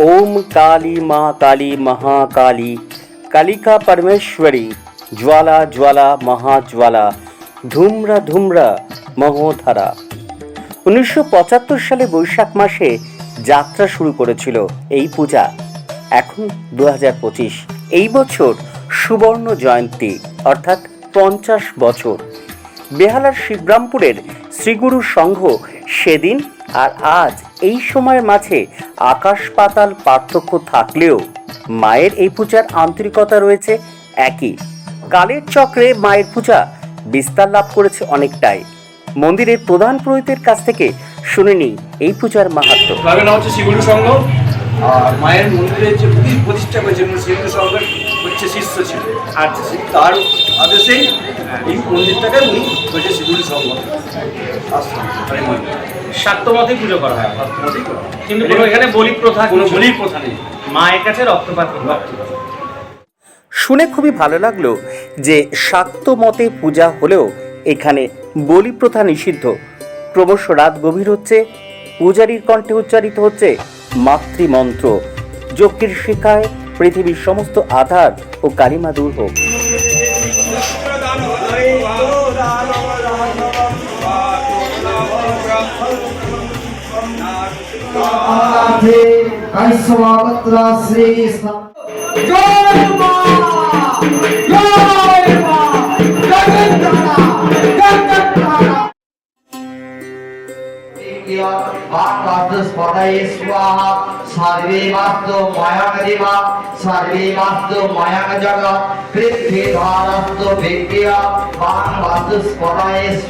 ओम काली माँ काली महाकाली কালিকা পরমেশ্বরী জ্বালা জ্বালা মহাজ্বালা ধুমরা ধুমরা মহোধারা উনিশশো পঁচাত্তর সালে বৈশাখ মাসে যাত্রা শুরু করেছিল এই পূজা এখন দু পঁচিশ এই বছর সুবর্ণ জয়ন্তী অর্থাৎ পঞ্চাশ বছর বেহালার শিবরামপুরের শ্রীগুরু সংঘ সেদিন আর আজ এই সময়ের মাঝে আকাশ পাতাল পার্থক্য থাকলেও মায়ের এই পূজার আন্তরিকতা রয়েছে একই। কালের চক্রে মায়ের পূজা বিস্তার লাভ করেছে অনেকটাই। মন্দিরের প্রধান পুরোহিতের কাছ থেকে শুনে নিই এই পূজার ক্লাবের নাম হচ্ছে সংঘ। আর মায়ের মন্দিরের যে প্রতিষ্ঠা করেছেন শিবগুরু সংঘের হচ্ছে শিষ্য ছিল আর তার আদেশেই এই মন্দিরটাকে উনি হয়েছে শিবগুরু সংঘ আশ্রম তাই মন্দির শাক্তমতেই পুজো করা হয়। কিন্তু কোনো এখানে বলি প্রথা কোনো বলির প্রথা নেই। মায়ের কাছে রক্তপাত শুনে খুবই ভালো লাগল যে শাক্ত মতে পূজা হলেও এখানে বলি প্রথা নিষিদ্ধ। ক্রমশ রাত গভীর হচ্ছে পূজারীর কণ্ঠে উচ্চারিত হচ্ছে মাতৃমন্ত্র। যজ্ঞের শিখায় পৃথিবীর সমস্ত আধার ও কালিমা দূর হোক।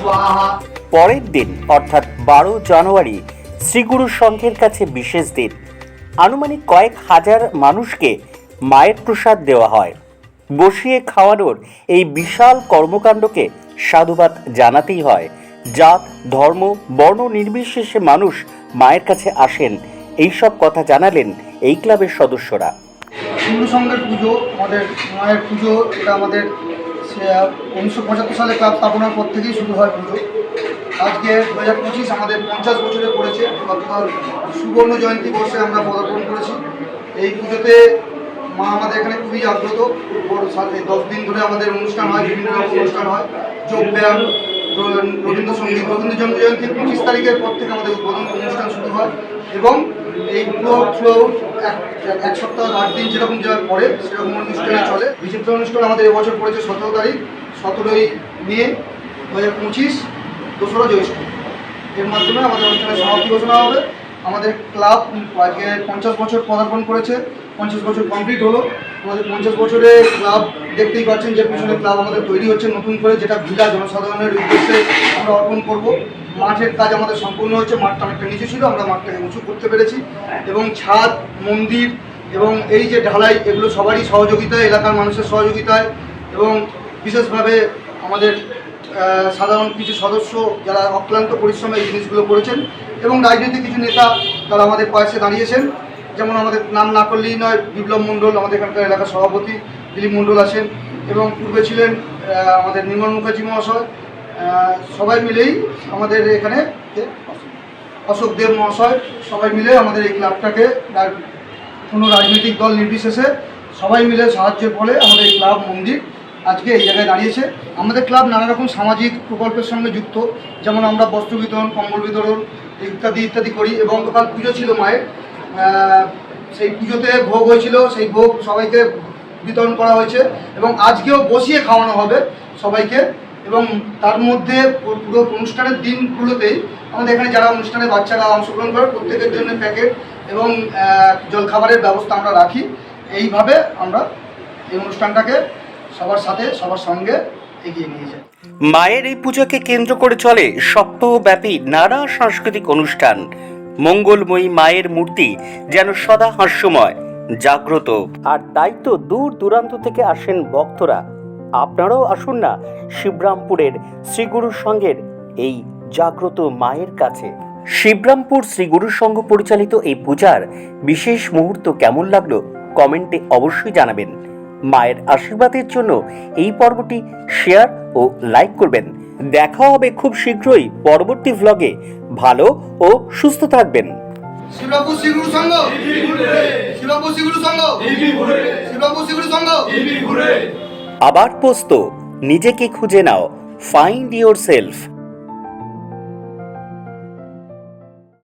স্বাহা। পরের দিন, অর্থাৎ বারো জানুয়ারি, শ্রীগুরু সংঘের কাছে বিশেষ দিন। আনুমানিক কয়েক হাজার মানুষকে মায়ের প্রসাদ দেওয়া হয়। বসিয়ে খাওয়ানোর এই বিশাল কর্মকাণ্ডকে সাধুবাদ জানাতেই হয়। জাত, ধর্ম, বর্ণ নির্বিশেষে মানুষ মায়ের কাছে আসেন। এই সব কথা জানালেন এই ক্লাবের সদস্যরা। হিন্দু পুজো, আমাদের মায়ের পুজো, এটা আমাদের উনিশশো পঁচাত্তর সালে ক্লাব স্থাপনার পর থেকেই শুরু হয় পুজো। আজকে দু হাজার পঁচিশ আমাদের পঞ্চাশ বছরে পড়েছে গতকাল সুবর্ণ জয়ন্তী বর্ষে আমরা পদার্পণ করেছি। এই পুজোতে মা আমাদের এখানে খুবই জাগ্রত। দশ দিন ধরে আমাদের অনুষ্ঠান হয়, বিভিন্ন রকম অনুষ্ঠান হয়। যোগ ব্যায়াম রবীন্দ্রসঙ্গীত রবীন্দ্র জন্ম জয়ন্তীর পঁচিশ তারিখের পর থেকে আমাদের উদ্বোধন অনুষ্ঠান শুরু হয় এবং এই পুরো ফ্লো এক সপ্তাহ আট দিন যেরকম যা পরে সেরকম অনুষ্ঠানে চলে। বিচিত্র অনুষ্ঠান আমাদের এবছর পড়েছে সতেরো তারিখ, সতেরোই মে দু হাজার পঁচিশ, দোসরা জ্যৈষ্ঠ। এর মাধ্যমে আমাদের অনুষ্ঠানের সমাপ্তি ঘোষণা হবে। আমাদের ক্লাব আজকে পঞ্চাশ বছর পদার্পণ করেছে, পঞ্চাশ বছর কমপ্লিট হলো। আমাদের পঞ্চাশ বছরে ক্লাব দেখতেই পাচ্ছেন যে পিছনে ক্লাব আমাদের তৈরি হচ্ছে নতুন করে, যেটা ভিলা জনসাধারণের উদ্দেশ্যে আমরা অর্পণ করব। মাঠের কাজ আমাদের সম্পূর্ণ হচ্ছে মাঠটা অনেকটা নিচু ছিল, আমরা মাঠটাকে উঁচু করতে পেরেছি। এবং ছাদ, মন্দির এবং এই যে ঢালাই, এগুলো সবারই সহযোগিতায়, এলাকার মানুষের সহযোগিতায় এবং বিশেষভাবে আমাদের সাধারণ কিছু সদস্য যারা অক্লান্ত পরিশ্রমে এই জিনিসগুলো করেছেন এবং রাজনৈতিক কিছু নেতা তারা আমাদের পাশে দাঁড়িয়েছেন। যেমন আমাদের নাম না করলেই নয়, বিপ্লব মণ্ডল, আমাদের এখানকার এলাকার সভাপতি দিলীপ মণ্ডল আছেন এবং পূর্বে ছিলেন আমাদের নির্মল মুখার্জি মহাশয়। সবাই মিলেই আমাদের এখানে অশোক দেব মহাশয়। সবাই মিলে আমাদের এই ক্লাবটাকে কোনো রাজনৈতিক দল নির্বিশেষে সবাই মিলে সাহায্যের ফলে আমাদের এই ক্লাব মন্দির আজকে এই জায়গায় দাঁড়িয়েছে। আমাদের ক্লাব নানা রকম সামাজিক প্রকল্পের সঙ্গে যুক্ত, যেমন আমরা বস্ত্র বিতরণ, কম্বল বিতরণ ইত্যাদি ইত্যাদি করি এবং গতকাল পুজো ছিল মায়ের। সেই পুজোতে ভোগ হয়েছিল, সেই ভোগ সবাইকে বিতরণ করা হয়েছে এবং আজকেও বসিয়ে খাওয়ানো হবে সবাইকে এবং তার মধ্যে পুরো অনুষ্ঠানের দিনগুলোতেই আমাদের এখানে যারা অনুষ্ঠানে বাচ্চারা অংশগ্রহণ করে প্রত্যেকের জন্য প্যাকেট এবং জলখাবারের ব্যবস্থা আমরা রাখি। এইভাবে আমরা এই অনুষ্ঠানটাকে সবার সাথে, সবার সঙ্গে মায়ের এই পুজোকে কেন্দ্র করে চলে সপ্তাহব্যাপী নানা সাংস্কৃতিক অনুষ্ঠান। মঙ্গলময়ী মায়ের মূর্তি যেন সদা হাস্যময়, জাগ্রত। আর তাই তো দূর দূরান্ত থেকে আসেন ভক্তরা। আপনারাও আসুন না শিবরামপুরের শ্রীগুরুর সঙ্গের এই জাগ্রত মায়ের কাছে। শিবরামপুর শ্রীগুরু সংঘ পরিচালিত এই পূজার বিশেষ মুহূর্ত কেমন লাগল কমেন্টে অবশ্যই জানাবেন। মায়ের আশীর্বাদের জন্য এই পর্বটি শেয়ার ও লাইক করবেন। দেখা হবে খুব শীঘ্রই পরবর্তী ভ্লগে ভালো ও সুস্থ থাকবেন। সংঘ সংঘ সংঘ আবার পোস্ত নিজেকে খুঁজে নাও। Find your self